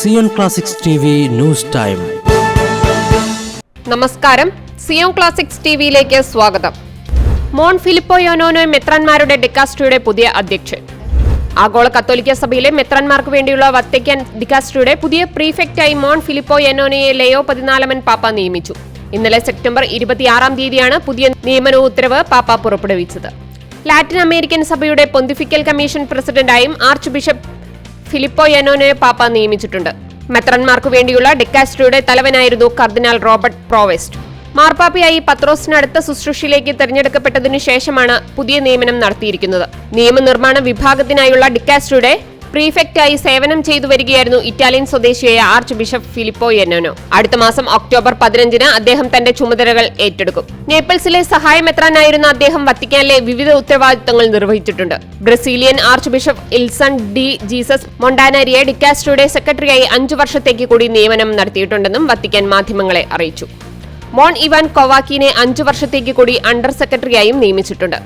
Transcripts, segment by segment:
Zion classics T news time. നമസ്കാരം. Zion classics ടിവിയിലേക്ക് സ്വാഗതം. മോൺ ഫിലിപ്പോ യോനോനോ മെത്രാന്മാരുടെ ഡിക്കാസ്ട്രിയുടെ പുതിയ അധ്യക്ഷൻ. ആഗോള കത്തോലിക്ക സഭയിലെ മെത്രാന്മാർക്ക് വേണ്ടിയുള്ള വത്തിക്കാൻ ഡിക്കാസ്ട്രിയുടെ പുതിയ പ്രീഫെക്റ്റായി മോൺ ഫിലിപ്പോ യനോനയെ ലയോ പതിനാലമൻ പാപ്പ നിയമിച്ചു. ഇന്നലെ സെപ്റ്റംബർ ഇരുപത്തിയാറാം തീയതിയാണ് പുതിയ നിയമന ഉത്തരവ് പാപ്പ പുറപ്പെടുവിച്ചത്. ലാറ്റിൻ അമേരിക്കൻ സഭയുടെ പൊന്തിഫിക്കൽ കമ്മീഷൻ പ്രസിഡന്റായും ആർച്ച് ബിഷപ്പ് ഫിലിപ്പോ യനോനെ പാപ്പ നിയമിച്ചിട്ടുണ്ട്. മെത്രന്മാർക്കു വേണ്ടിയുള്ള ഡെക്കാസ്ട്രിയുടെ തലവനായിരുന്നു കർദിനാൾ റോബർട്ട് പ്രോവെസ്റ്റ്. മാർപ്പാപ്പയായി പത്രോസിനടുത്ത ശുശ്രൂഷയിലേക്ക് തെരഞ്ഞെടുക്കപ്പെട്ടതിനു ശേഷമാണ് പുതിയ നിയമനം നടത്തിയിരിക്കുന്നത്. നിയമനിർമ്മാണ വിഭാഗത്തിനായുള്ള ഡിക്കാസ്ട്രിയുടെ പ്രീഫെക്റ്റായി സേവനം ചെയ്തു വരികയായിരുന്നു ഇറ്റാലിയൻ സ്വദേശിയായ ആർച്ച് ബിഷപ്പ് ഫിലിപ്പോ യെനോനോ അടുത്ത മാസം ഒക്ടോബർ പതിനഞ്ചിന് അദ്ദേഹം തന്റെ ചുമതലകൾ ഏറ്റെടുക്കും. നേപ്പിൾസിലെ സഹായമെത്രാനായിരുന്ന അദ്ദേഹം വത്തിക്കാനിലെ വിവിധ ഉത്തരവാദിത്തങ്ങൾ നിർവഹിച്ചിട്ടുണ്ട്. Brazilian archbishop Ilson de Jesus മൊണ്ടാനാരിയെ ഡിക്കാസ്റ്റോയുടെ സെക്രട്ടറിയായി അഞ്ചു വർഷത്തേക്ക് കൂടി നിയമനം നടത്തിയിട്ടുണ്ടെന്നും വത്തിക്കാൻ മാധ്യമങ്ങളെ അറിയിച്ചു. മോൺ ഇവാൻ കൊവാക്കിനെ അഞ്ചു വർഷത്തേക്ക് കൂടി അണ്ടർ സെക്രട്ടറിയായും നിയമിച്ചിട്ടുണ്ട്.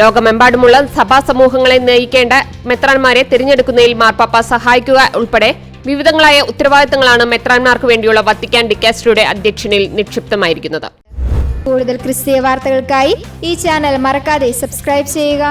ലോകമെമ്പാടുമുള്ള സഭാ സമൂഹങ്ങളെ നയിക്കേണ്ട മെത്രാൻമാരെ തിരഞ്ഞെടുക്കുന്നതിൽ മാർപ്പാപ്പ സഹായിക്കുക ഉൾപ്പെടെ വിവിധങ്ങളായ ഉത്തരവാദിത്തങ്ങളാണ് മെത്രാൻമാർക്ക് വേണ്ടിയുള്ള വത്തിക്കാൻ ഡിക്കാസ്ട്രിയുടെ അധ്യക്ഷനിൽ നിക്ഷിപ്തമായിരിക്കുന്നത്. കൂടുതൽ ക്രിസ്തീയ വാർത്തകൾക്കായി ഈ ചാനൽ മറക്കാതെ സബ്സ്ക്രൈബ് ചെയ്യുക.